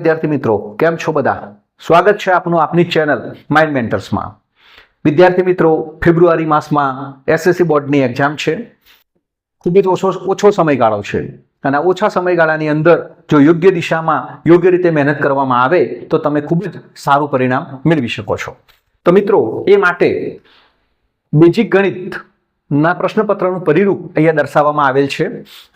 વિદ્યાર્થી મિત્રો, કેમ છો બધા? સ્વાગત છે આપનું આપની ચેનલ માઇન્ડ મેન્ટર્સમાં વિદ્યાર્થી મિત્રો, ફેબ્રુઆરી માસમાં એસએસસી બોર્ડની એક્ઝામ છે. ખૂબ જ ઓછો ઓછો સમયગાળો છે. અને ઓછા સમયગાળાની અંદર જો યોગ્ય દિશામાં યોગ્ય રીતે મહેનત કરવામાં આવે, તો તમે ખૂબ જ સારું પરિણામ મેળવી શકો છો. તો મિત્રો, એ માટે બેઝિક ગણિત ના પ્રશ્નપત્રનું પરિરૂપ અહીંયા દર્શાવવામાં આવેલ છે.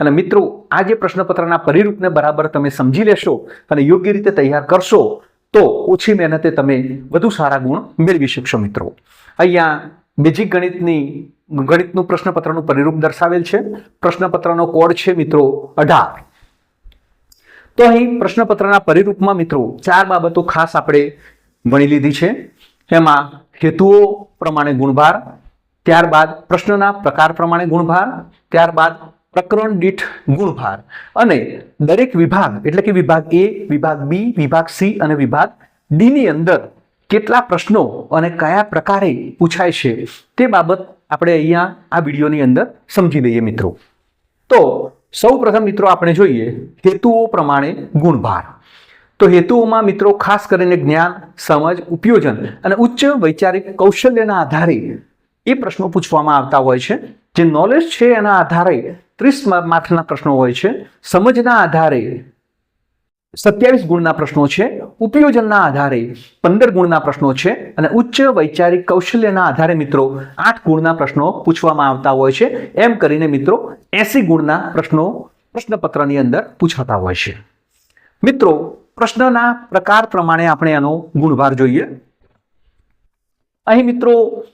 અને મિત્રો, આ જે પ્રશ્નપત્રના પરિરૂપને બરાબર તમે સમજી લેશો અને યોગ્ય રીતે તૈયાર કરશો, તો ઓછી મહેનતે તમે વધુ સારા ગુણ મેળવી શકશો મિત્રો. અહીંયા બેઝિક ગણિતની, ગણિતનું પ્રશ્નપત્રનું પરિરૂપ દર્શાવેલ છે. પ્રશ્નપત્રનો કોડ છે મિત્રો અઢાર. તો અહીં પ્રશ્નપત્રના પરિરૂપમાં મિત્રો ચાર બાબતો ખાસ આપણે ભણી લીધી છે. એમાં હેતુઓ પ્રમાણે ગુણભાર ત્યારબાદ પ્રશ્નના પ્રકાર પ્રમાણે ગુણભાર, ત્યારબાદ પ્રકરણ દીઠ ગુણભાર. અને દરેક વિભાગ, એટલે કે વિભાગ એ વિભાગ બી વિભાગ સી અને વિભાગ ડીની અંદર કેટલા પ્રશ્નો અને કયા પ્રકારે પૂછાય છે તે બાબત આપણે અહીંયા આ વિડીયોની અંદર સમજી લઈએ મિત્રો. તો સૌ મિત્રો આપણે જોઈએ હેતુઓ પ્રમાણે ગુણભાર. તો હેતુઓમાં મિત્રો ખાસ કરીને જ્ઞાન, સમજ, ઉપયોજન અને ઉચ્ચ વૈચારિક કૌશલ્યના આધારે એ પ્રશ્નો પૂછવામાં આવતા હોય છે. જે નોલેજ છે એના આધારે ત્રીસ માર્ક્સના પ્રશ્નો હોય છે. સમજના આધારે સત્યાવીસ ગુણના પ્રશ્નો છે. ઉપયોજનના આધારે પંદર ગુણના પ્રશ્નો છે. અને ઉચ્ચ વૈચારિક કૌશલ્યના આધારે મિત્રો આઠ ગુણના પ્રશ્નો પૂછવામાં આવતા હોય છે. એમ કરીને મિત્રો એસી ગુણના પ્રશ્નો પ્રશ્નપત્રની અંદર પૂછાતા હોય છે. મિત્રો પ્રશ્નના પ્રકાર પ્રમાણે આપણે એનો ગુણભાર જોઈએ. અહીં મિત્રો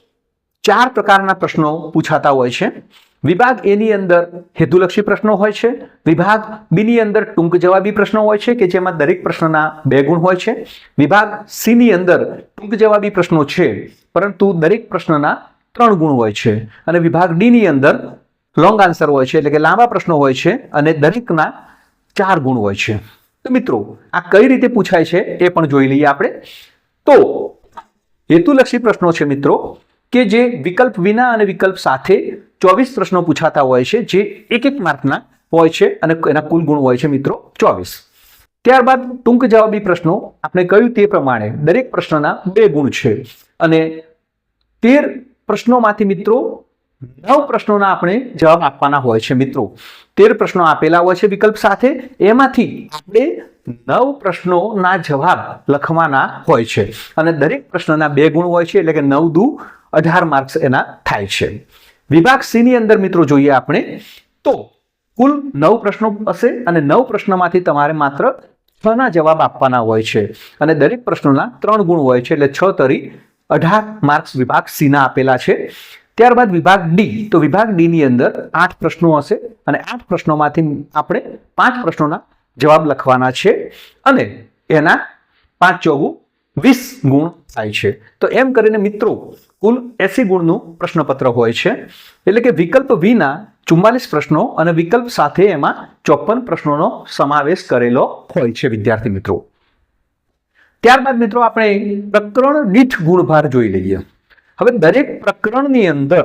ચાર પ્રકારના પ્રશ્નો પૂછાતા હોય છે. વિભાગ એની અંદર હેતુલક્ષી પ્રશ્નો હોય છે. વિભાગ બીની અંદર ટૂંક જવાબી પ્રશ્નો હોય છે, કે જેમાં દરેક પ્રશ્નના બે ગુણ હોય છે. વિભાગ સીની અંદર ટૂંક જવાબી પ્રશ્નો છે, પરંતુ દરેક પ્રશ્નના ત્રણ ગુણ હોય છે. અને વિભાગ ડી ની અંદર લોંગ આન્સર હોય છે, એટલે કે લાંબા પ્રશ્નો હોય છે અને દરેકના ચાર ગુણ હોય છે. તો મિત્રો, આ કઈ રીતે પૂછાય છે એ પણ જોઈ લઈએ આપણે. તો, હેતુલક્ષી પ્રશ્નો છે મિત્રો. કે જે વિકલ્પ વિના અને વિકલ્પ સાથે ચોવીસ પ્રશ્નો પૂછાતા હોય છે, જે એક એક માર્કના હોય છે અને એના કુલ ગુણ હોય છે મિત્રો ચોવીસ. ત્યારબાદ ટૂંક જવાબી પ્રશ્નો. આપણે કહ્યું તે પ્રમાણે દરેક પ્રશ્નના બે ગુણ છે અને તેર પ્રશ્નોમાંથી મિત્રો નવ પ્રશ્નોના આપણે જવાબ આપવાના હોય છે મિત્રો. તેર પ્રશ્નો આપેલા હોય છે વિકલ્પ સાથે. એમાંથી આપણે નવ પ્રશ્નોના જવાબ લખવાના હોય છે. અને દરેક પ્રશ્નના બે ગુણ હોય છે, એટલે કે નવ દુ અઢાર માર્ક્સ એના થાય છે. વિભાગ સી ની અંદર મિત્રો જોઈએ આપણે, તો કુલ નવ પ્રશ્નો હશે અને નવ પ્રશ્નોમાંથી તમારે માત્ર છ જવાબ આપવાના હોય છે. અને દરેક પ્રશ્નોના ત્રણ ગુણ હોય છે, એટલે છ તરી અઢાર માર્ક્સ વિભાગ સીના આપેલા છે. ત્યારબાદ વિભાગ ડી તો વિભાગ ડી ની અંદર આઠ પ્રશ્નો હશે અને આઠ પ્રશ્નોમાંથી આપણે પાંચ પ્રશ્નોના જવાબ લખવાના છે અને એના પાંચ ચોગું વીસ ગુણ થાય છે. તો એમ કરીને મિત્રો કુલ એસી ગુણનું પ્રશ્નપત્ર હોય છે. એટલે કે વિકલ્પ વિના ચુમ્માલીસ પ્રશ્નો અને વિકલ્પ સાથે એમાં ચોપન પ્રશ્નોનો સમાવેશ કરેલો હોય છે, વિદ્યાર્થી મિત્રો. ત્યારબાદ મિત્રો આપણે પ્રકરણ દીઠ ગુણભાર જોઈ લઈએ. હવે દરેક પ્રકરણની અંદર,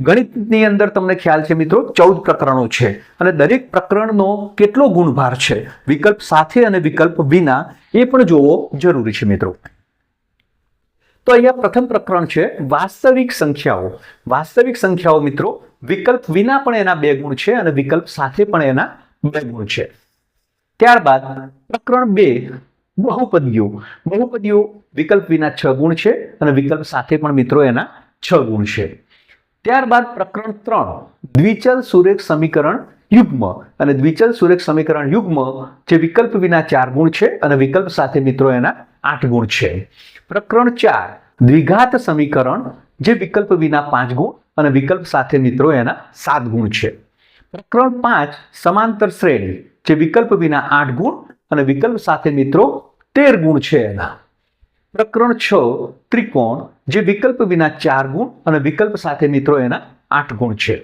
ગણિતની અંદર તમને ખ્યાલ છે મિત્રો, ચૌદ પ્રકરણો છે. અને દરેક પ્રકરણનો કેટલો ગુણભાર છે? વિકલ્પ સાથે અને વિકલ્પ વિના એ પણ જોવો જરૂરી છે મિત્રો. તો અહીંયા પ્રથમ પ્રકરણ છે વાસ્તવિક સંખ્યાઓ. વાસ્તવિક સંખ્યાઓ મિત્રો, વિકલ્પ વિના પણ એના બે ગુણ છે અને વિકલ્પ સાથે પણ એના બે ગુણ છે. ત્યારબાદ પ્રકરણ બે, બહુપદીઓ. બહુપદીઓ વિકલ્પ વિના છ ગુણ છે અને વિકલ્પ સાથે પણ મિત્રો એના છ ગુણ છે. ત્યારબાદ પ્રકરણ ત્રણ, દ્વિચલ સુરેખ સમીકરણ યુગ્મ. અને દ્વિચલ સુરેખ સમીકરણ યુગ્મ જે વિકલ્પ વિના ચાર ગુણ છે અને વિકલ્પ સાથે મિત્રો એના આઠ ગુણ છે. પ્રકરણ ચાર, દ્વિઘાત સમીકરણ જે વિકલ્પ વિના પાંચ ગુણ અને વિકલ્પ સાથે મિત્રો એના સાત ગુણ છે. પ્રકરણ પાંચ, સમાંતર શ્રેણી જે વિકલ્પ વિના આઠ ગુણ અને વિકલ્પ સાથે મિત્રો તેર ગુણ છે એના. પ્રકરણ છ, ત્રિકોણ જે વિકલ્પ વિના ચાર ગુણ અને વિકલ્પ સાથે મિત્રો એના આઠ ગુણ છે.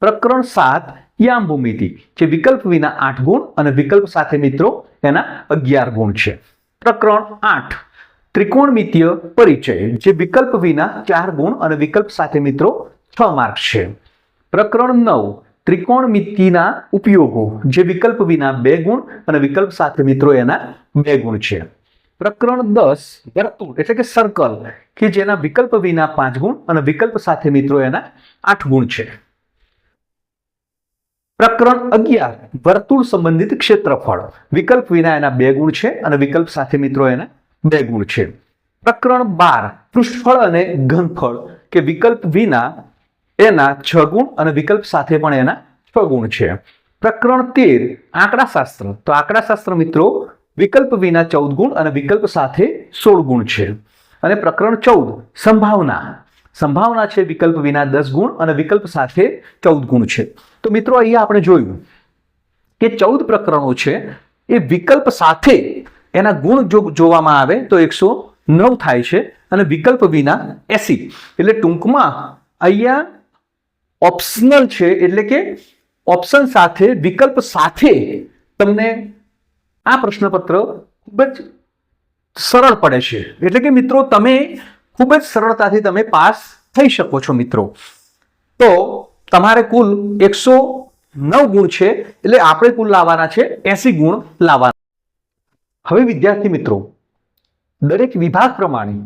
પ્રકરણ સાત યામ જે વિકલ્પ વિના આઠ ગુણ અને વિકલ્પ સાથે મિત્રો એના અગિયાર ગુણ છે. પ્રકરણ આઠ ત્રિકોણમિતીય પરિચય, જે વિકલ્પ વિના ચાર ગુણ અને વિકલ્પ સાથે મિત્રો છ માર્ક છે. પ્રકરણ નવ, ત્રિકોણમિતિના ઉપયોગો, જે વિકલ્પ વિના બે ગુણ અને વિકલ્પ સાથે મિત્રો એના બે ગુણ છે. પ્રકરણ દસ, વર્તુળ, એટલે કે સર્કલ કે જેના વિકલ્પ વિના પાંચ ગુણ અને વિકલ્પ સાથે મિત્રો એના આઠ ગુણ છે. પ્રકરણ અગિયાર, વર્તુળ સંબંધિત ક્ષેત્રફળ, વિકલ્પ વિના એના બે ગુણ છે અને વિકલ્પ સાથે મિત્રો એના બે ગુણ છે. પ્રકરણ બાર પૃષ્ઠફળ અને ઘનફળ, કે વિકલ્પ વિના એના છ ગુણ અને વિકલ્પ સાથે પણ એના છ ગુણ છે. પ્રકરણ તેર, આંકડાશાસ્ત્ર. તો આંકડાશાસ્ત્ર મિત્રો, વિકલ્પ વિના ચૌદ ગુણ અને વિકલ્પ સાથે સોળ ગુણ છે. અને પ્રકરણ ચૌદ, સંભાવના. સંભાવના છે વિકલ્પ વિના દસ ગુણ અને વિકલ્પ સાથે ચૌદ ગુણ છે. તો મિત્રો, અહીંયા આપણે જોયું કે ચૌદ પ્રકરણો છે, એ વિકલ્પ સાથે એના ગુણ જો જોવામાં આવે તો એકસો નવ થાય છે અને વિકલ્પ વિના એસી. એટલે ટૂંકમાં અહીંયા ઓપ્શનલ છે, એટલે કે ઓપ્શન સાથે, વિકલ્પ સાથે તમને આ પ્રશ્નપત્ર ખૂબ જ સરળ પડે છે. એટલે કે મિત્રો, તમે ખૂબ જ સરળતાથી તમે પાસ થઈ શકો છો મિત્રો. તો તમારે કુલ એકસો નવ ગુણ છે, એટલે આપણે કુલ લાવવાના છે એસી ગુણ લાવવાના. હવે વિદ્યાર્થી મિત્રો, દરેક વિભાગ પ્રમાણે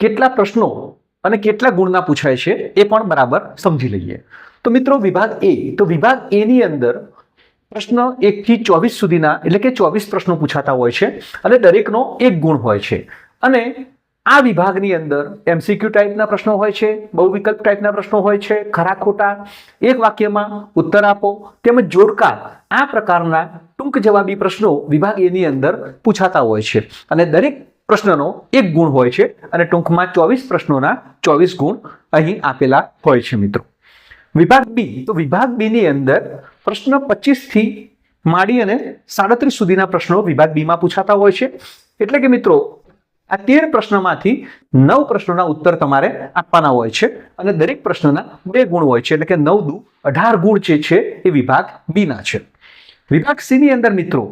કેટલા પ્રશ્નો અને કેટલા ગુણના પૂછાય છે એ પણ બરાબર સમજી લઈએ. તો મિત્રો, વિભાગ એ, તો વિભાગ એ ની અંદર પ્રશ્ન એકથી ચોવીસ સુધીના એટલે કે ચોવીસ પ્રશ્નો પૂછાતા હોય છે અને દરેકનો એક ગુણ હોય છે. અને આ વિભાગની અંદર એમસીક્યુ ટાઈપના પ્રશ્નો હોય છે બહુ વિકલ્પ ટાઈપના પ્રશ્નો હોય છે, ખરા ખોટા, એક વાક્યમાં ઉત્તર આપો, તેમજ જોડકા આ પ્રકારના ટૂંક જવાબી પ્રશ્નો વિભાગ એની અંદર પૂછાતા હોય છે. અને દરેક પ્રશ્નનો એક ગુણ હોય છે અને ટૂંકમાં ચોવીસ પ્રશ્નોના ચોવીસ ગુણ અહીં આપેલા હોય છે મિત્રો. વિભાગ બી તો વિભાગ બીની અંદર પ્રશ્ન પચીસથી માંડી અને સાડત્રીસ સુધીના પ્રશ્નો વિભાગ બીમાં પૂછાતા હોય છે. એટલે કે મિત્રો આ તેર પ્રશ્નમાંથી નવ પ્રશ્નોના ઉત્તર તમારે આપવાના હોય છે અને દરેક પ્રશ્નના બે ગુણ હોય છે એટલે કે નવ દુ અઢાર ગુણ જે છે એ વિભાગ બીના છે. વિભાગ સી ની અંદર મિત્રો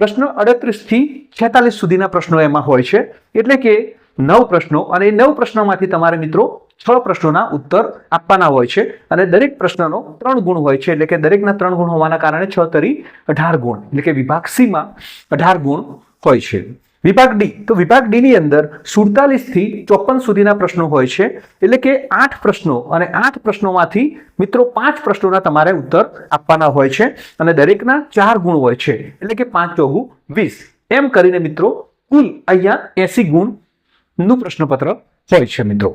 પ્રશ્ન અડત્રીસથી છેતાલીસ સુધીના પ્રશ્નો એમાં હોય છે. એટલે કે નવ પ્રશ્નો અને એ નવ પ્રશ્નોમાંથી તમારે મિત્રો છ પ્રશ્નોના ઉત્તર આપવાના હોય છે અને દરેક પ્રશ્નનો ત્રણ ગુણ હોય છે એટલે કે દરેકના ત્રણ ગુણ હોવાના કારણે છ તરી અઢાર ગુણ એટલે કે વિભાગ સીમાં અઢાર ગુણ હોય છે. વિભાગ ડી, તો વિભાગ ડી ની અંદર સુડતાલીસથી ચોપન સુધીના પ્રશ્નો હોય છે. એટલે કે આઠ પ્રશ્નો અને આઠ પ્રશ્નોમાંથી મિત્રો પાંચ પ્રશ્નોના તમારે ઉત્તર આપવાના હોય છે અને દરેકના ચાર ગુણ હોય છે. એટલે કે પાંચ ચોગુ વીસ. એમ કરીને મિત્રો કુલ અહીંયા એસી ગુણનું પ્રશ્નપત્ર હોય છે મિત્રો.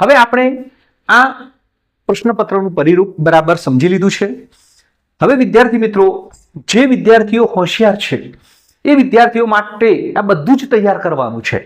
હવે આપણે આ પ્રશ્નપત્રનું પરિરૂપ બરાબર સમજી લીધું છે. હવે વિદ્યાર્થી મિત્રો, જે વિદ્યાર્થીઓ હોશિયાર છે એ વિદ્યાર્થીઓ માટે આ બધું જ તૈયાર કરવાનું છે.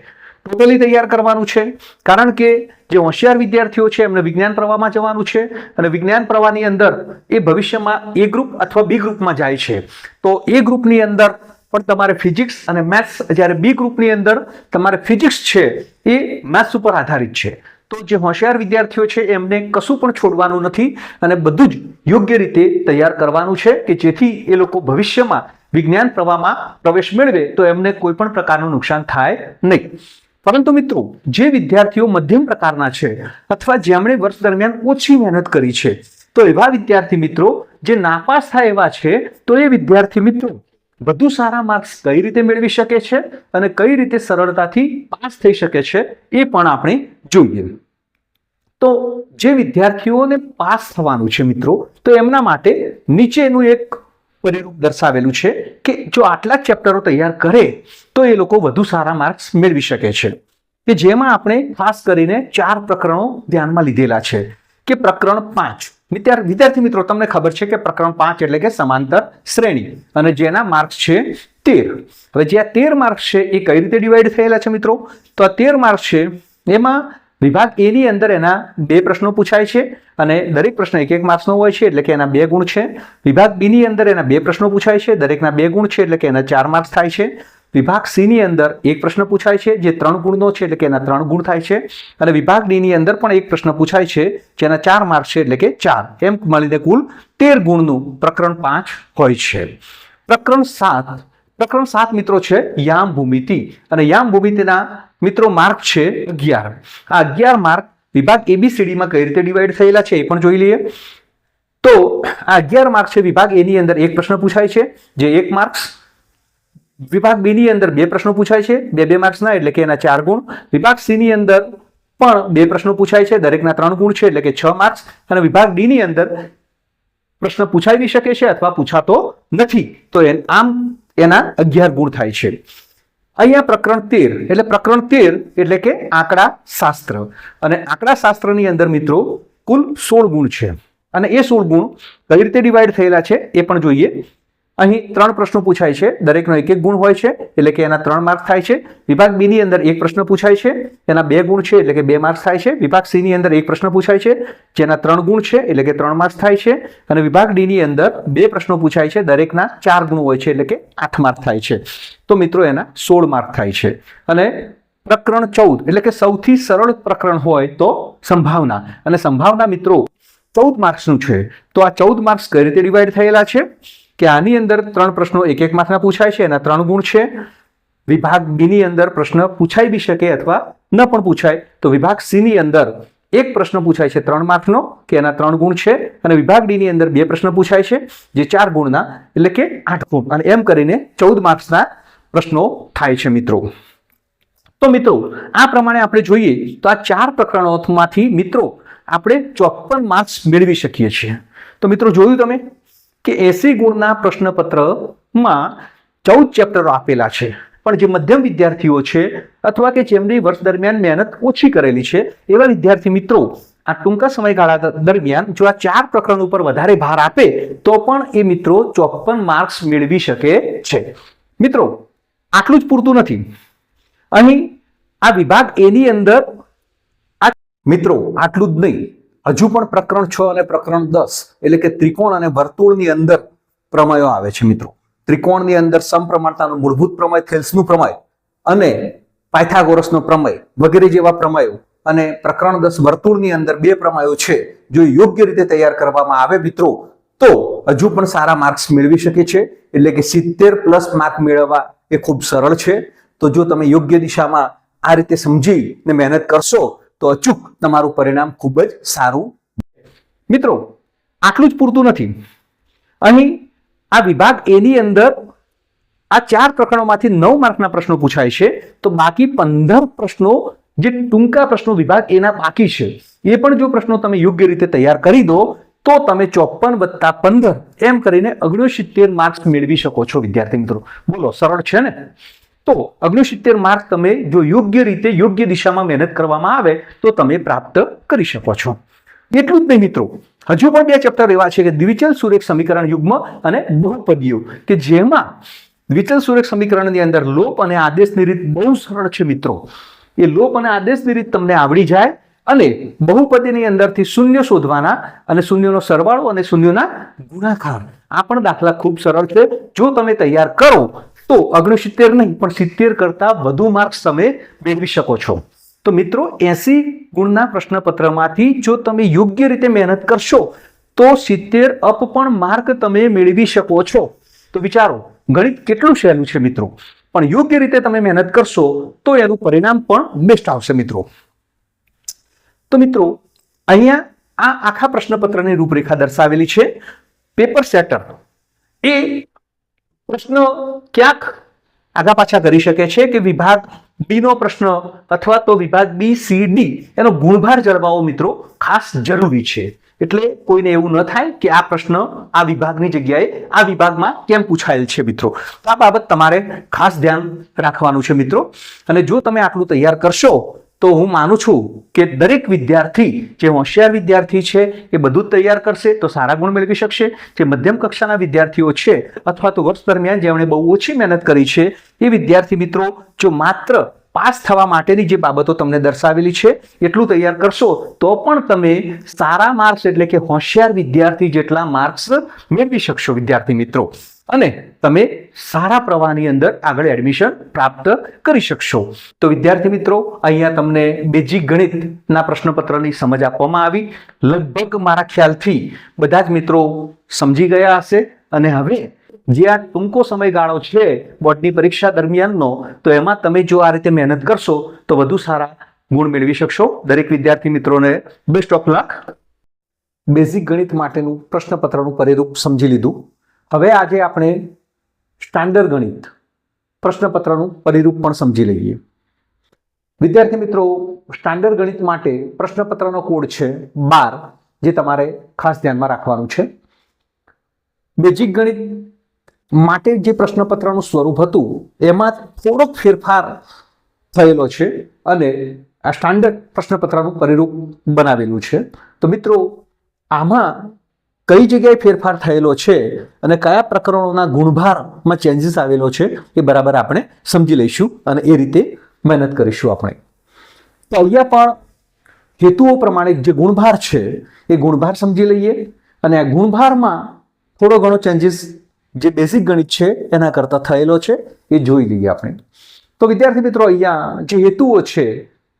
ટોટલી તૈયાર કરવાનું છે. કારણ કે જે હોશિયાર વિદ્યાર્થીઓ છે, એમને વિજ્ઞાન પ્રવાહમાં જવાનું છે અને વિજ્ઞાન પ્રવાહની અંદર એ ભવિષ્યમાં એ ગ્રુપ અથવા બી ગ્રુપમાં જાય છે. તો એ ગ્રુપની અંદર પણ તમારે ફિઝિક્સ અને મેથ્સ જ્યારે બી ગ્રુપની અંદર તમારે ફિઝિક્સ છે, એ મેથ્સ ઉપર આધારિત છે. તો જે હોશિયાર વિદ્યાર્થીઓ છે, એમને કશું પણ છોડવાનું નથી અને બધું જ યોગ્ય રીતે તૈયાર કરવાનું છે કે જેથી એ લોકો ભવિષ્યમાં વિજ્ઞાન પ્રવાહમાં પ્રવેશ મેળવે તો એમને કોઈ પણ પ્રકારનું નુકસાન થાય નહીં. પરંતુ મિત્રો, જે વિદ્યાર્થીઓ મધ્યમ પ્રકારના છે અથવા જેમણે વર્ષ દરમિયાન ઓછી મહેનત કરી છે, તો એવા વિદ્યાર્થી મિત્રો, જે નાપાસ થાય એવા છે, તો એ વિદ્યાર્થી મિત્રો વધુ સારા માર્ક્સ કઈ રીતે મેળવી શકે છે અને કઈ રીતે સરળતાથી પાસ થઈ શકે છે, એ પણ આપણે જોઈએ. તો જે વિદ્યાર્થીઓને પાસ થવાનું છે મિત્રો, તો એમના માટે નીચેનું એક પરિરૂપ દર્શાવેલું છે કે જો આટલા જ ચેપ્ટરો તૈયાર કરે તો એ લોકો વધુ સારા માર્ક્સ મેળવી શકે છે. કે જેમાં આપણે ખાસ કરીને ચાર પ્રકરણો ધ્યાનમાં લીધેલા છે. કે પ્રકરણ પાંચ. વિદ્યાર- વિદ્યાર્થી મિત્રો, તમને ખબર છે કે પ્રકરણ પાંચ એટલે કે સમાંતર શ્રેણી. અને જેના માર્ક્સ છે તેર. હવે જે આ તેર માર્ક્સ છે એ કઈ રીતે ડિવાઈડ થયેલા છે મિત્રો? તો આ તેર માર્ક્સ છે એમાં વિભાગ એની અંદર એના બે પ્રશ્નો પૂછાય છે અને દરેક પ્રશ્ન એક એક માર્ક્સનો હોય છે એટલે કે એના બે ગુણ છે. વિભાગ બીની અંદર એના બે પ્રશ્નો પૂછાય છે, દરેકના બે ગુણ છે એટલે કે એના ચાર માર્ક્સ થાય છે. વિભાગ સી ની અંદર એક પ્રશ્ન પૂછાય છે, જે ત્રણ ગુણનો છે એટલે કે એના ત્રણ ગુણ થાય છે. અને વિભાગ ડી ની અંદર પણ એક પ્રશ્ન પૂછાય છે જેના ચાર માર્ક્સ છે એટલે કે ચાર. એમ મળીને કુલ તેર ગુણનું પ્રકરણ પાંચ હોય છે. પ્રકરણ સાત. પ્રકરણ સાત મિત્રો છે યામ ભૂમિતિ અને યામ ભૂમિતિના મિત્રો, માર્ક છે અગિયાર. આ અગિયાર માર્ક વિભાગ એબીસીડીમાં કઈ રીતે ડિવાઈડ થયેલા છે એ પણ જોઈ લઈએ. તો આ અગિયાર માર્ક્સ છે વિભાગ એની અંદર એક પ્રશ્ન પૂછાય છે, જે એક માર્ક્સ. વિભાગ બી ની અંદર બે પ્રશ્નો પૂછાય છે, બે બે માર્ક્સના, એટલે કે એના ચાર ગુણ. વિભાગ સી ની અંદર પણ બે પ્રશ્નો પૂછાય છે, દરેકના ત્રણ ગુણ છે, એટલે કે છ માર્ક્સ. અને વિભાગ ડી ની અંદર પ્રશ્ન પૂછાઈ શકે છે અથવા પૂછાતો નથી. તો આમ એના અગિયાર ગુણ થાય છે. અહીંયા પ્રકરણ તેર, એટલે પ્રકરણ તેર એટલે કે આંકડા શાસ્ત્ર. અને આંકડા શાસ્ત્રની અંદર મિત્રો કુલ સોળ ગુણ છે. અને એ સોળ ગુણ કઈ રીતે ડિવાઈડ થયેલા છે એ પણ જોઈએ. અહીં ત્રણ પ્રશ્નો પૂછાય છે. દરેકનો એક એક ગુણ હોય છે, એટલે કે એના ત્રણ માર્ક થાય છે. વિભાગ બી ની અંદર એક પ્રશ્ન પૂછાય છે, એના બે ગુણ છે, એટલે કે બે માર્ક્સ થાય છે. વિભાગ સી ની અંદર એક પ્રશ્ન પૂછાય છે, જેના ત્રણ ગુણ છે, એટલે કે ત્રણ માર્ક્સ થાય છે. અને વિભાગ ડી ની અંદર બે પ્રશ્નો પૂછાય છે, દરેકના ચાર ગુણ હોય છે, એટલે કે આઠ માર્ક થાય છે. તો મિત્રો, એના સોળ માર્ક થાય છે. અને પ્રકરણ ચૌદ, એટલે કે સૌથી સરળ પ્રકરણ હોય તો સંભાવના. અને સંભાવના મિત્રો, ચૌદ માર્ક્સનું છે. તો આ ચૌદ માર્ક્સ કઈ રીતે ડિવાઈડ થયેલા છે? કે આની અંદર ત્રણ પ્રશ્નો એક એક માર્કના પૂછાય છે એના ત્રણ ગુણ છે. વિભાગ બીની અંદર પ્રશ્ન પૂછાઈ બી શકે અથવા ન પણ પૂછાય. તો વિભાગ સી ની અંદર એક પ્રશ્ન પૂછાય છે ત્રણ માર્કનો, કે એના ત્રણ ગુણ છે. અને વિભાગ ડી ની અંદર બે પ્રશ્ન પૂછાય છે, જે ચાર ગુણના, એટલે કે આઠ ગુણ. અને એમ કરીને ચૌદ માર્ક્સના પ્રશ્નો થાય છે મિત્રો. તો મિત્રો, આ પ્રમાણે આપણે જોઈએ તો આ ચાર પ્રકરણોમાંથી મિત્રો, આપણે ચોપન માર્ક્સ મેળવી શકીએ છીએ. તો મિત્રો, જોયું તમે? કે એસી ગુણના પ્રશ્નપત્રમાં ચૌદ ચેપ્ટરો આપેલા છે. પણ જે મધ્યમ વિદ્યાર્થીઓ છે અથવા કે જેમની વર્ષ દરમિયાન મહેનત ઓછી કરેલી છે, એવા વિદ્યાર્થી મિત્રો, આ ટૂંકા સમયગાળા દરમિયાન જો આ ચાર પ્રકરણ ઉપર વધારે ભાર આપે, તો પણ એ મિત્રો ચોપન માર્ક્સ મેળવી શકે છે. મિત્રો, આટલું જ પૂરતું નથી. અહીં આ વિભાગ એની અંદર આ મિત્રો, આટલું જ નહીં. હજુ પણ પ્રકરણ છ અને પ્રકરણ દસ, એટલે કે ત્રિકોણ અને વર્તુળની અંદર પ્રમેયો આવે છે મિત્રો. ત્રિકોણની અંદર સમપ્રમાણતાનો મૂળભૂત પ્રમેય, થેલ્સનું પ્રમેય અને પાયથાગોરસનો પ્રમેય વગેરે જેવા પ્રમેયો અને પ્રકરણ દસ વર્તુળની અંદર બે પ્રમેયો છે, જો યોગ્ય રીતે તૈયાર કરવામાં આવે મિત્રો, તો હજુ પણ સારા માર્ક્સ મેળવી શકે છે, એટલે કે સિત્તેર પ્લસ માર્ક મેળવવા એ ખૂબ સરળ છે. તો જો તમે યોગ્ય દિશામાં આ રીતે સમજી ને મહેનત કરશો તો અચૂક તમારું પરિણામ ખૂબ જ સારું મિત્રો, આટલું જ પૂરતું નથી. અહીં આ વિભાગ એની અંદર આ ચાર પ્રકરણોમાંથી નવ માર્કના પ્રશ્નો પૂછાય છે. તો બાકી પંદર પ્રશ્નો, જે ટૂંકા પ્રશ્નો વિભાગ એના બાકી છે, એ પણ જો પ્રશ્નો તમે યોગ્ય રીતે તૈયાર કરી દો, તો તમે ચોપન વત્તા પંદર એમ કરીને ઓગણસિત્તેર માર્ક્સ મેળવી શકો છો, વિદ્યાર્થી મિત્રો. બોલો, સરળ છે ને? તો અગ્નિસિત્તેર માર્ક તમે જો યોગ્ય રીતે યોગ્ય દિશામાં મહેનત કરવામાં આવે, તો તમે પ્રાપ્ત કરી શકો છો. એટલું જ નહીં મિત્રો. હજુ પણ બે ચેપ્ટર એવા છે કે દ્વિચલ સુરેખ સમીકરણ યુગ્મ અને બહુપદીઓ, કે જેમાં દ્વિચલ સુરેખ સમીકરણની અંદર લોપ અને આદેશની રીત બહુ સરળ છે મિત્રો. એ લોપ અને આદેશની રીત તમને આવડી જાય અને બહુપદીની અંદરથી શૂન્ય શોધવાના અને શૂન્યનો સરવાળો અને શૂન્યના ગુણાકાર. આ પણ દાખલા ખૂબ સરળ છે. જો તમે તૈયાર કરો તો ઓગણસિત્તેર નહીં, પણ સિત્તેર કરતા વધુ માર્ક્સ તમે મેળવી શકો છો. તો મિત્રો, એસી ગુણના પ્રશ્નપત્રમાંથી જો તમે યોગ્ય રીતે મહેનત કરશો, તો સિત્તેર અપ પણ માર્ક તમે મેળવી શકો છો. તો વિચારો, ગણિત કેટલું સહેલું છે મિત્રો? પણ યોગ્ય રીતે તમે મહેનત કરશો, તો એનું પરિણામ પણ બેસ્ટ આવશે મિત્રો. તો મિત્રો, અહીંયા આ આખા પ્રશ્નપત્રની રૂપરેખા દર્શાવેલી છે. Paper setter. એ પ્રશ્ન ક્યાંક આગા પાછા કરી શકે છે કે વિભાગ બી નો પ્રશ્ન અથવા તો વિભાગ બી, સી, ડી એનો ગુણભાર જળવાવો મિત્રો ખાસ જરૂરી છે. એટલે કોઈને એવું ન થાય કે આ પ્રશ્ન આ વિભાગની જગ્યાએ આ વિભાગમાં કેમ પૂછાયેલ છે મિત્રો. તો આ બાબત તમારે ખાસ ધ્યાન રાખવાનું છે મિત્રો. અને જો તમે આટલું તૈયાર કરશો તો હું માનું છું કે દરેક વિદ્યાર્થી, જે હોશિયાર વિદ્યાર્થી છે, એ બધું જ તૈયાર કરશે, તો સારા ગુણ મેળવી શકશે. જે મધ્યમ કક્ષાના વિદ્યાર્થીઓ છે, અથવા તો વર્ષ દરમિયાન જેમણે બહુ ઓછી મહેનત કરી છે, એ વિદ્યાર્થી મિત્રો, જો માત્ર પાસ થવા માટેની જે બાબતો તમને દર્શાવેલી છે, એટલું તૈયાર કરશો, તો પણ તમે સારા માર્ક્સ એટલે કે હોશિયાર વિદ્યાર્થી જેટલા માર્ક્સ મેળવી શકશો, વિદ્યાર્થી મિત્રો. અને તમે સારા પ્રવાહની અંદર આગળ એડમિશન પ્રાપ્ત કરી શકશો. તો વિદ્યાર્થી મિત્રો, અહીંયા તમને બેઝિક ગણિતના પ્રશ્નપત્રની સમજ આપવામાં આવી. લગભગ મારા ખ્યાલથી બધા જ મિત્રો સમજી ગયા હશે. અને હવે જે આ ટૂંકો સમયગાળો છે બોર્ડની પરીક્ષા દરમિયાનનો, તો એમાં તમે જો આ રીતે મહેનત કરશો, તો વધુ સારા ગુણ મેળવી શકશો. દરેક વિદ્યાર્થી મિત્રોને બેસ્ટ ઓફ લક બેઝિક ગણિત માટેનું પ્રશ્નપત્રનું પરિરૂપ સમજી લીધું. હવે આજે આપણે સ્ટાન્ડર્ડ ગણિત પ્રશ્નપત્રનું પરિરૂપ પણ સમજી લઈએ. વિદ્યાર્થી મિત્રો સ્ટાન્ડર્ડ ગણિત માટે પ્રશ્નપત્રનો કોડ છે બાર, જે તમારે ખાસ ધ્યાનમાં રાખવાનું છે. બેઝિક ગણિત માટે જે પ્રશ્નપત્રનું સ્વરૂપ હતું, એમાં થોડોક ફેરફાર થયેલો છે અને આ સ્ટાન્ડર્ડ પ્રશ્નપત્રનું પરિરૂપ બનાવેલું છે. તો મિત્રો, આમાં કઈ જગ્યાએ ફેરફાર થયેલો છે અને કયા પ્રકરણોના ગુણભારમાં ચેન્જીસ આવેલો છે એ બરાબર આપણે સમજી લઈશું અને એ રીતે મહેનત કરીશું આપણે. તો અહીંયા પણ હેતુઓ પ્રમાણે જે ગુણભાર છે એ ગુણભાર સમજી લઈએ અને આ ગુણભારમાં થોડો ઘણો ચેન્જીસ જે બેઝિક ગણિત છે એના કરતાં થયેલો છે એ જોઈ લઈએ આપણે. તો વિદ્યાર્થી મિત્રો, અહીંયા જે હેતુઓ છે,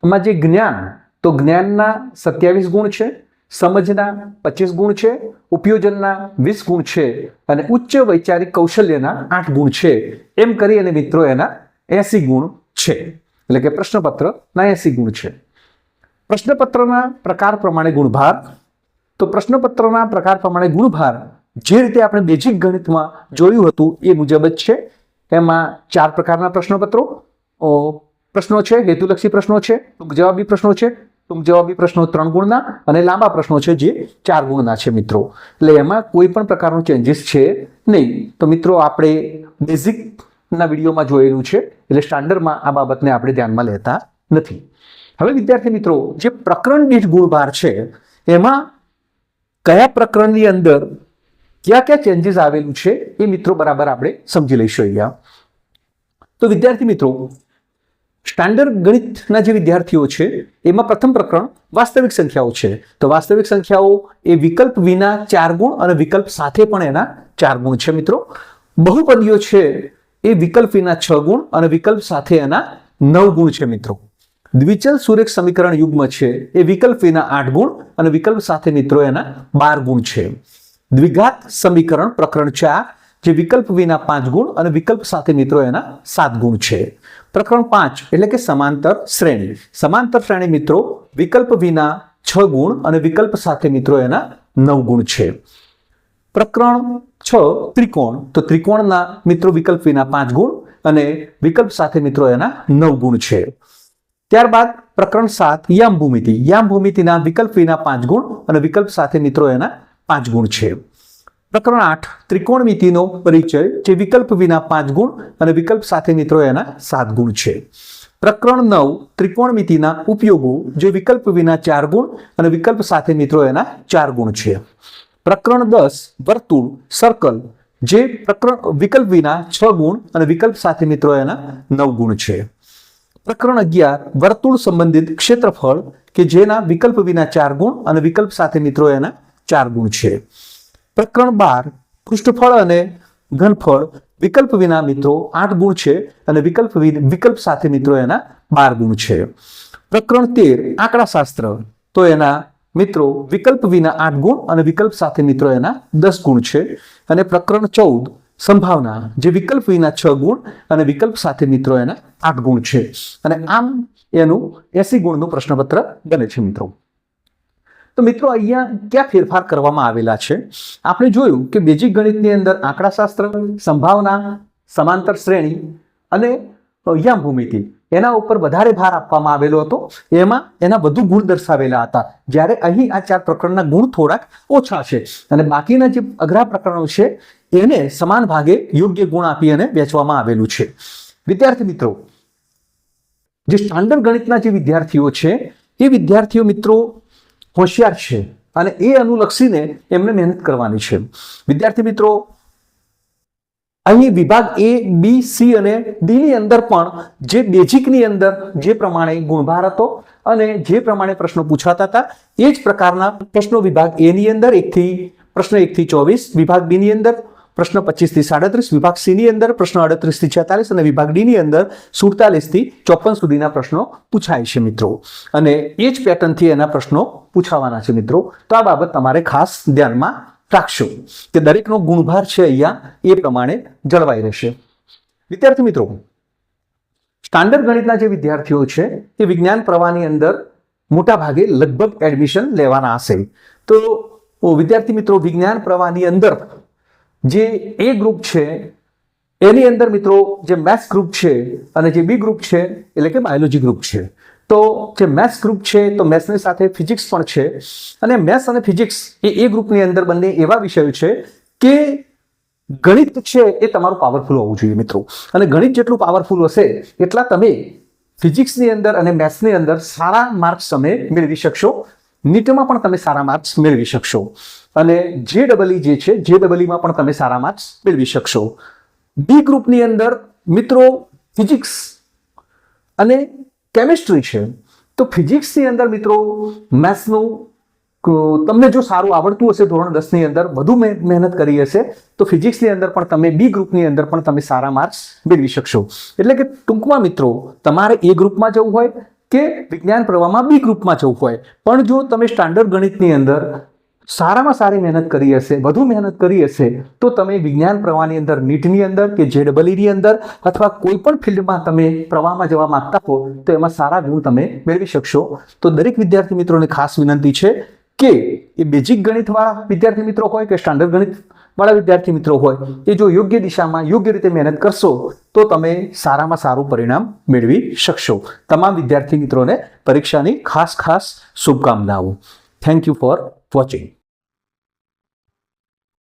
એમાં જે જ્ઞાન, તો જ્ઞાનના સત્યાવીસ ગુણ છે સમજના પચીસ ગુણ છે, ઉપયોજનના વીસ ગુણ છે અને ઉચ્ચ વૈચારિક કૌશલ્યના આઠ ગુણ છે. એમ કરી અને મિત્રો એના એસી ગુણ છે. એટલે કે પ્રશ્નપત્રના એસી ગુણ છે. પ્રશ્નપત્રના પ્રકાર પ્રમાણે ગુણભાર. તો પ્રશ્નપત્રના પ્રકાર પ્રમાણે ગુણભાર જે રીતે આપણે બેઝિક ગણિતમાં જોયું હતું એ મુજબ જ છે. એમાં ચાર પ્રકારના પ્રશ્નપત્રો. પ્રશ્નો છે, હેતુલક્ષી પ્રશ્નો છે જવાબી પ્રશ્નો છે ટૂંક જવાબી પ્રશ્નો ત્રણ ગુણના અને લાંબા પ્રશ્નો છે જે ચાર ગુણના છે મિત્રો. એટલે એમાં કોઈ પણ પ્રકારનું ચેન્જીસ છે નહીં. તો મિત્રો આપણે બેઝિકના વિડીયોમાં જોયેલું છે. એટલે સ્ટાન્ડર્ડમાં આ બાબતને આપણે ધ્યાનમાં લેતા નથી. હવે વિદ્યાર્થી મિત્રો, જે પ્રકરણ દીઠ ગુણભાર છે, એમાં કયા પ્રકરણની અંદર ક્યાં ક્યાં ચેન્જીસ આવેલું છે એ મિત્રો બરાબર આપણે સમજી લઈશું અહીંયા. તો વિદ્યાર્થી મિત્રો સ્ટાન્ડર્ડ ગણિતના જે વિદ્યાર્થીઓ છે, એમાં પ્રથમ પ્રકરણ વાસ્તવિક સંખ્યાઓ છે. તો વાસ્તવિક સંખ્યાઓ એ વિકલ્પ વિના ચાર ગુણ અને વિકલ્પ સાથે પણ એના ચાર ગુણ છે મિત્રો. બહુપદીઓ છે એ વિકલ્પ વિના છ ગુણ અને વિકલ્પ સાથે એના નવ ગુણ છે મિત્રો. દ્વિચલ સુરેખ સમીકરણ યુગ્મ છે, એ વિકલ્પ વિના આઠ ગુણ અને વિકલ્પ સાથે મિત્રો એના બાર ગુણ છે. દ્વિઘાત સમીકરણ પ્રકરણ ચાર, જે વિકલ્પ વિના પાંચ ગુણ અને વિકલ્પ સાથે મિત્રો એના સાત ગુણ છે. પ્રકરણ પાંચ, એટલે કે સમાંતર શ્રેણી. સમાંતર શ્રેણી મિત્રો, વિકલ્પ વિના છ ગુણ અને વિકલ્પ સાથે મિત્રો એના નવ ગુણ છે. પ્રકરણ છ, ત્રિકોણ. તો ત્રિકોણના મિત્રો વિકલ્પ વિના પાંચ ગુણ અને વિકલ્પ સાથે મિત્રો એના નવ ગુણ છે. ત્યારબાદ પ્રકરણ સાત યામ ભૂમિતિ યામ ભૂમિતિના વિકલ્પ વિના પાંચ ગુણ અને વિકલ્પ સાથે મિત્રો એના પાંચ ગુણ છે. પ્રકરણ આઠ ત્રિકોણમિતિનો પરિચય જે વિકલ્પ વિના પાંચ ગુણ અને વિકલ્પ સાથે મિત્રો એના સાત ગુણ છે. પ્રકરણ નવ ત્રિકોણમિતિના ઉપયોગો જે વિકલ્પ વિના ચાર ગુણ અને વિકલ્પ સાથે મિત્રો એના ચાર ગુણ છે. પ્રકરણ દસ, વર્તુળ સર્કલ જે પ્રકરણ, વિકલ્પ વિના છ ગુણ અને વિકલ્પ સાથે મિત્રો એના નવ ગુણ છે. પ્રકરણ અગિયાર, વર્તુળ સંબંધિત ક્ષેત્રફળ કે જેના વિકલ્પ વિના ચાર ગુણ અને વિકલ્પ સાથે મિત્રો એના ચાર ગુણ છે. પ્રકરણ બાર, પૃષ્ઠફળ અને ઘનફળ. વિકલ્પ વિના મિત્રો આઠ ગુણ છે અને વિકલ્પ વિકલ્પ સાથે મિત્રો એના બાર ગુણ છે. પ્રકરણ તેર, આંકડાશાસ્ત્ર. તો એના મિત્રો વિકલ્પ વિના આઠ ગુણ અને વિકલ્પ સાથે મિત્રો એના દસ ગુણ છે. અને પ્રકરણ ચૌદ, સંભાવના. જે વિકલ્પ વિના છ ગુણ અને વિકલ્પ સાથે મિત્રો એના આઠ ગુણ છે. અને આમ એનું એસી ગુણનું પ્રશ્નપત્ર બને છે મિત્રો. તો મિત્રો અહીંયા ક્યાં ફેરફાર કરવામાં આવેલા છે? આપણે જોયું કે બેઝિક ગણિતની અંદર આંકડાશાસ્ત્ર, સંભાવના, સમાંતર શ્રેણી અને યામ ભૂમિતિ એના ઉપર વધારે ભાર આપવામાં આવેલો હતો. એમાં એના વધુ ગુણ દર્શાવેલા હતા. જ્યારે અહીં આ ચાર પ્રકરણના ગુણ થોડાક ઓછા છે. અને બાકીના જે અઘરા પ્રકરણો છે, એને સમાન ભાગે યોગ્ય ગુણ આપી અને વેચવામાં આવેલું છે. વિદ્યાર્થી મિત્રો, જે સ્ટાન્ડર્ડ ગણિતના જે વિદ્યાર્થીઓ છે, એ વિદ્યાર્થીઓ મિત્રો હોશિયાર છે અને એ અનુલક્ષીને એમને મહેનત કરવાની છે. વિદ્યાર્થી મિત્રો, અહીં વિભાગ એ બી સી અને ડીની અંદર પણ જે બેઝિકની અંદર જે પ્રમાણે ગુણભાર હતો અને જે પ્રમાણે પ્રશ્નો પૂછાતા હતા, એ જ પ્રકારના પ્રશ્નો વિભાગ એની અંદર એકથી પ્રશ્ન એકથી ચોવીસ, વિભાગ બી ની અંદર પ્રશ્ન પચીસથી સાડત્રીસ, વિભાગ સીની અંદર પ્રશ્ન અડત્રીસથી છેતાલીસ અને વિભાગ ડીની અંદર સુડતાલીસથી ચોપન સુધીના પ્રશ્નો પૂછાય છે મિત્રો. અને એ જ પેટર્નથી એના પ્રશ્નો પૂછાવાના છે મિત્રો. તો આ બાબત તમારે ખાસ ધ્યાનમાં રાખશો કે દરેકનો ગુણભાર છે અહીંયા એ પ્રમાણે જળવાઈ રહેશે. વિદ્યાર્થી મિત્રો, સ્ટાન્ડર્ડ ગણિતના જે વિદ્યાર્થીઓ છે, એ વિજ્ઞાન પ્રવાહની અંદર મોટા ભાગે લગભગ એડમિશન લેવાના હશે. તો વિદ્યાર્થી મિત્રો, વિજ્ઞાન પ્રવાહની અંદર જે એ ગ્રુપ છે, એની અંદર મિત્રો જે મેથ્સ ગ્રુપ છે અને જે બી ગ્રુપ છે, એટલે કે બાયોલોજી ગ્રુપ છે. તો જે મેથ્સ ગ્રુપ છે, તો મેથ્સની સાથે ફિઝિક્સ પણ છે. અને મેથ્સ અને ફિઝિક્સ એ એ ગ્રુપની અંદર બંને એવા વિષયો છે કે ગણિત છે એ તમારું પાવરફુલ હોવું જોઈએ મિત્રો. અને ગણિત જેટલું પાવરફુલ હશે, એટલા તમે ફિઝિક્સની અંદર અને મેથ્સની અંદર સારા માર્ક્સ તમે મેળવી શકશો. નીટમાં પણ તમે સારા માર્ક્સ મેળવી શકશો. અને જે ડબલઈ જે છે જે ડબલઈમાં પણ તમે સારા માર્ક્સ મેળવી શકશો. બી ગ્રુપની અંદર મિત્રો ફિઝિક્સ અને કેમિસ્ટ્રી છે. તો ફિઝિક્સની અંદર મિત્રો મેથ્સનું તમને જો સારું આવડતું હશે ધોરણ દસની અંદર, વધુ મહે- મહેનત કરી હશે, તો ફિઝિક્સની અંદર પણ તમે બી ગ્રુપની અંદર પણ તમે સારા માર્ક્સ મેળવી શકશો. એટલે કે ટૂંકમાં મિત્રો, તમારે એ ગ્રુપમાં જવું હોય કે વિજ્ઞાન પ્રવાહમાં બી ગ્રુપમાં જવું હોય. પણ જો તમે સ્ટાન્ડર્ડ ગણિતની અંદર સારામાં સારી મહેનત કરી હશે, વધુ મહેનત કરી હશે, તો તમે વિજ્ઞાન પ્રવાહની અંદર, નીટની અંદર કે જે ડબલઈની અંદર અથવા કોઈ પણ ફિલ્ડમાં તમે પ્રવાહમાં જવા માંગતા હો, તો એમાં સારા ગુણ તમે મેળવી શકશો. તો દરેક વિદ્યાર્થી મિત્રોને ખાસ વિનંતી છે કે એ બેઝિક ગણિતવાળા વિદ્યાર્થી મિત્રો હોય કે સ્ટાન્ડર્ડ ગણિત વાળા વિદ્યાર્થી મિત્રો હોય, એ જો યોગ્ય દિશામાં, યોગ્ય રીતે મહેનત કરશો, તો તમે સારામાં સારું પરિણામ મેળવી શકશો. તમામ વિદ્યાર્થી મિત્રોને પરીક્ષાની ખાસ ખાસ શુભકામનાઓ. Thank you for watching